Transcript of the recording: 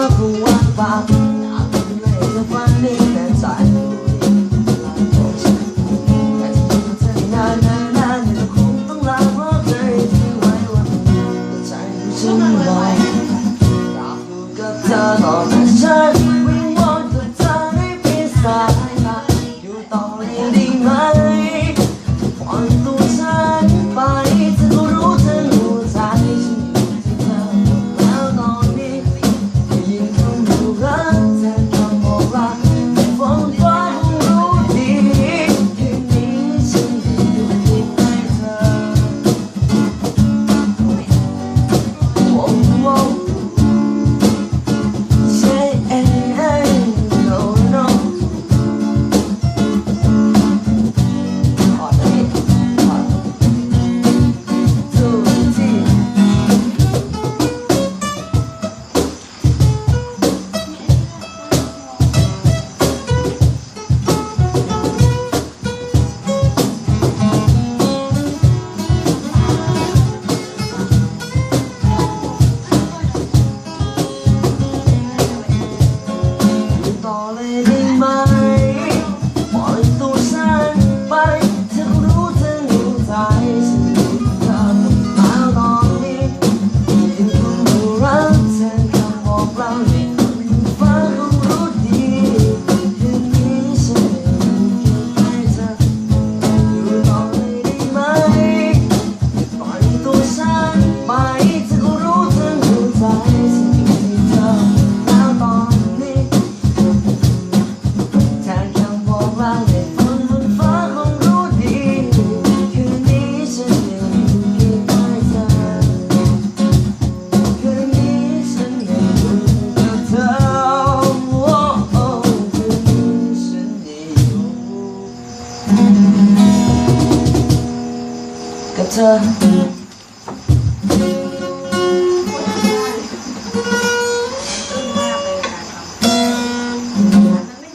perempuan pak Aku mulai paling dan saya อยู่ต่อเลย To.